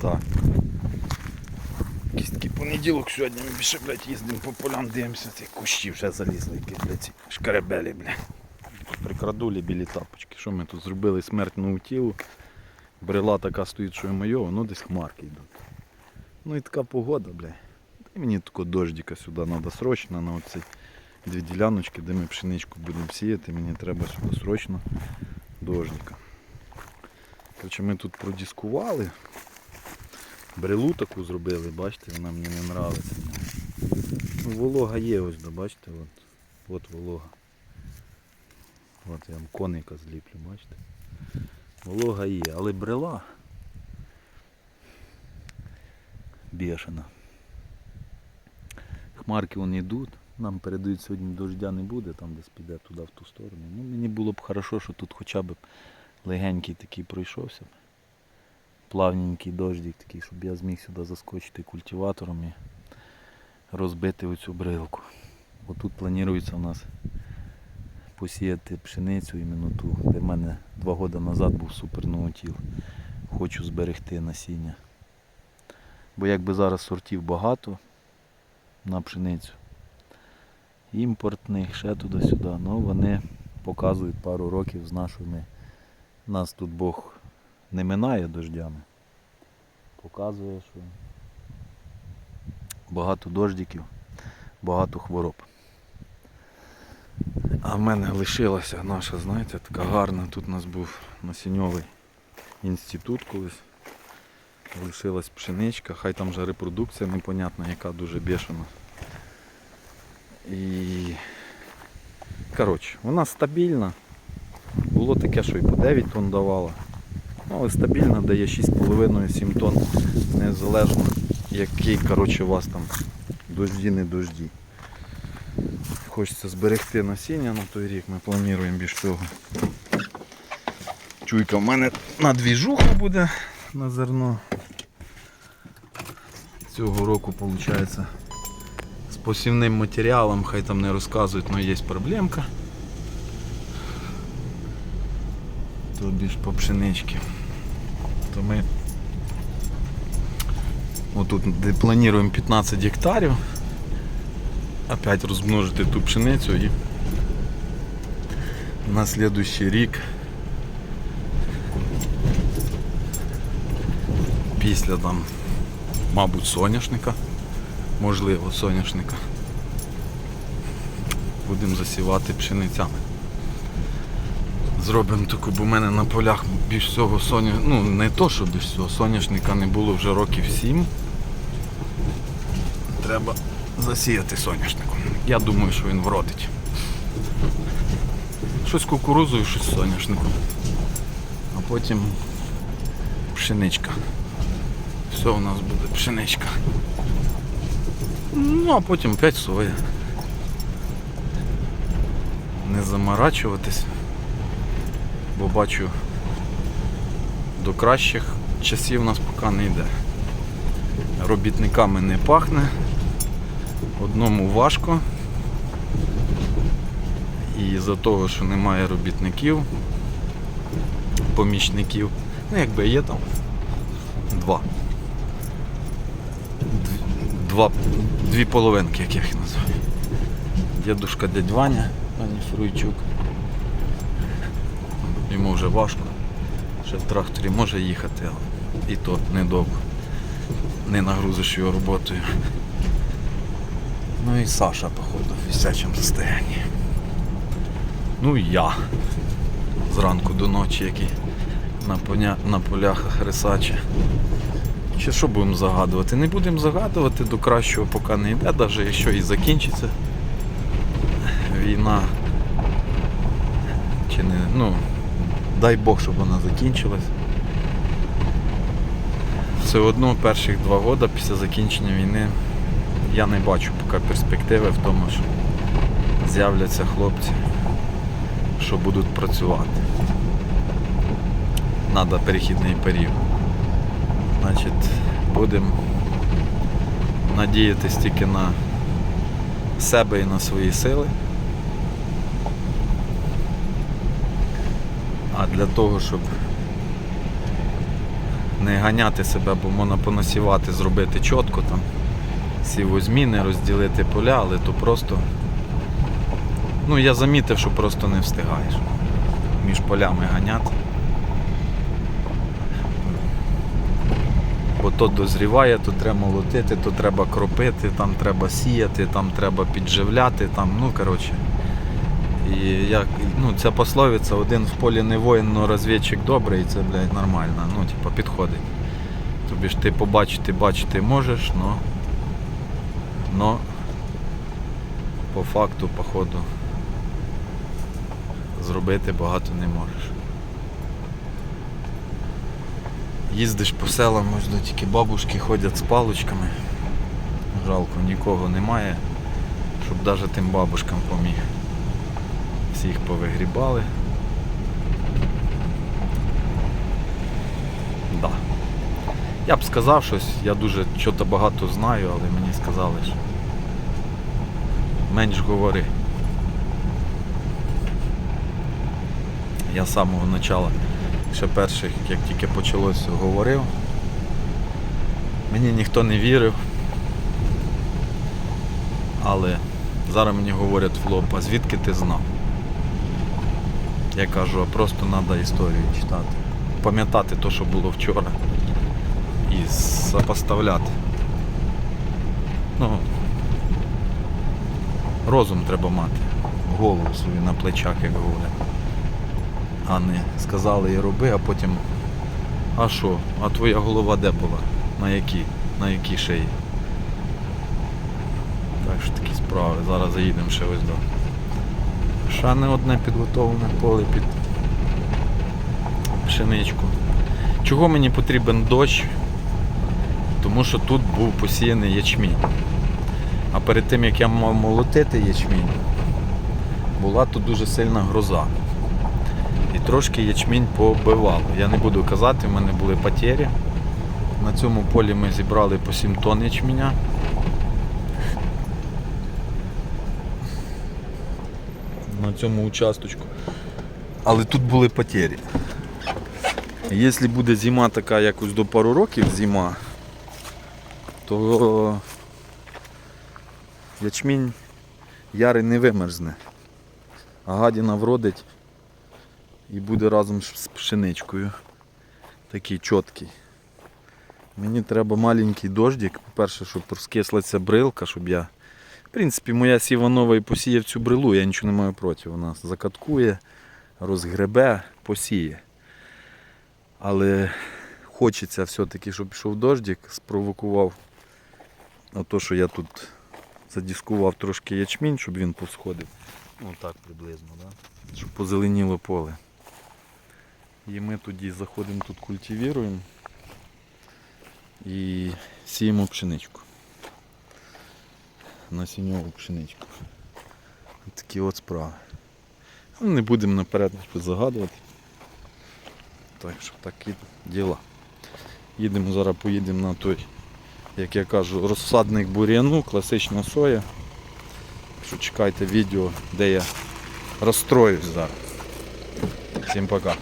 Так. Якийсь такий понеділок сьогодні ми більше, блядь, їздимо по полям, дивимося, ці кущі вже залізли, які, блядь, ці шкаребелі, блядь. Прикрадулі білі тапочки. Що ми тут зробили смерть нову тілу. Брела така стоїть, що і моє, воно десь хмарки йдуть. Ну і така погода, бля. Дай мені такого дождика сюди треба срочно на оці дві діляночки, де ми пшеничку будемо сіяти. Мені треба сюди срочно дождика. Короче, ми тут продіскували. Брелу таку зробили, бачите, вона мені не нравиться. Ну, волога є ось, бачите, от, от волога. От я вам коника зліплю, бачите. Волога є, але брела бешена. Хмарки вони йдуть. Нам передають сьогодні дождя не буде, там десь піде туди в ту сторону. Ну, мені було б хорошо, що тут хоча б легенький такий пройшовся. Плавненький дождик такий, щоб я зміг сюди заскочити культиватором і розбити оцю брилку. Бо тут планується у нас посіяти пшеницю іменно ту, де в мене два роки назад був суперновотіл. Хочу зберегти насіння. Бо якби зараз сортів багато на пшеницю, імпортних, ще туди-сюди, ну вони показують пару років з нашими. Нас тут Бог не минає дождями. Показує, що багато дождиків, багато хвороб. А в мене лишилася наша, знаєте, така гарна. Тут у нас був насіньовий інститут колись. Лишилась пшеничка, хай там вже репродукція непонятна, яка дуже бешена. І коротше, вона стабільна. Було таке, що і по 9 тонн давала. Але стабільно дає 6,5-7 тонн, незалежно який коротше, у вас там дожді, не дожді. Хочеться зберегти насіння на той рік, ми плануємо більш того. Чуйка в мене на двіжуху буде на зерно. Цього року виходить з посівним матеріалом, хай там не розказують, але є проблемка. Тобі ж по пшенички. То ми отут плануємо 15 гектарів. Опять розмножити ту пшеницю і на слідуючий рік після там, мабуть, соняшника, можливо, соняшника. Будемо засівати пшеницями. Зробимо таку, бо в мене на полях більш всього соня... ну не то, що більш всього, соняшника не було вже років 7. Треба засіяти соняшником. Я думаю, що він вродить. Щось кукурузою, щось соняшником. А потім пшеничка. Все у нас буде пшеничка. Ну, а потім опять соя. Не заморачуватись, бо бачу до кращих часів у нас поки не йде. Робітниками не пахне, одному важко. І за того, що немає робітників, помічників, ну якби є там два. Два, дві половинки, як я їх називаю. Дідушка дядь Ваня, пані Фруйчук. Йому вже важко. Ще в тракторі може їхати, але і то недовго. Не нагрузиш його роботою. Ну і Саша, походу, в висячому состоянні. Ну і я. Зранку до ночі, який на, поня... на полях рисаче. Чи що будемо загадувати? Не будемо загадувати, до кращого поки не йде, навіть якщо і закінчиться війна. Чи не, ну, дай Бог, щоб вона закінчилась. Все одно перших два роки після закінчення війни я не бачу поки перспективи в тому, що з'являться хлопці, що будуть працювати. Надо перехідний період. Значить, будемо надіятись тільки на себе і на свої сили. А для того, щоб не ганяти себе, бо можна понасівати, зробити чітко там. Сівозміни, розділити поля, але то просто. Ну, я замітив, що просто не встигаєш між полями ганяти. Бо то дозріває, то треба молотити, то треба кропити, там треба сіяти, там треба підживляти, там, ну коротше. І як, ну, ця пословиця, один в полі не воїн, но розвідчик добрий, і це, блядь, нормально. Ну, типа, підходить. Тобі ж ти побачити, бачити можеш, но, но по факту, по ходу, зробити багато не можеш. Їздиш по селам, можна тільки бабушки ходять з паличками. Жалко, нікого немає, щоб навіть тим бабушкам поміг. Всіх повигрібали. Да. Я б сказав щось, я дуже чого багато знаю, але мені сказали, що менш говори. Я з самого початку, ще перших, як тільки почалося, говорив. Мені ніхто не вірив. Але зараз мені говорять в лоб, звідки ти знав? Я кажу, а просто треба історію читати. Пам'ятати те, що було вчора. І сопоставляти. Ну, розум треба мати. Голову свою на плечах, як говорять. А не сказали і роби, а потім. А що? А твоя голова де була? На якій? На якій шиї? Так що такі справи. Зараз заїдемо ще ось до. Ще не одне підготовлене поле під пшеничку. Чого мені потрібен дощ? Тому що тут був посіяний ячмінь. А перед тим як я мав молотити ячмінь, була тут дуже сильна гроза. І трошки ячмінь побивало. Я не буду казати, в мене були потері. На цьому полі ми зібрали по 7 тонн ячменя. На цьому участочку. Але тут були потері. Якщо буде зима така якось до пару років зима, то ячмінь ярий не вимерзне. А гадіна вродить і буде разом з пшеничкою. Такий чіткий. Мені треба маленький дождик. По-перше, щоб розкислася брилка, щоб я. В принципі, моя сіванова і посіяв цю брилу, я нічого не маю проти. Вона закаткує, розгребе, посіє. Але хочеться все-таки, щоб пішов дождик, спровокував то, що я тут задіскував трошки ячмінь, щоб він посходив. Ну так приблизно, да? щоб позеленіло поле. І ми тоді заходимо тут культивіруємо і сіємо пшеничку. Насінньову пшеничку. Такі от справи. Ну, Не будемо наперед загадувати. Так що такі діла. Їдемо зараз, поїдемо на той, як я кажу, розсадник бур'яну, класична соя. Що чекайте відео, де я розстроюсь зараз. Всім пока.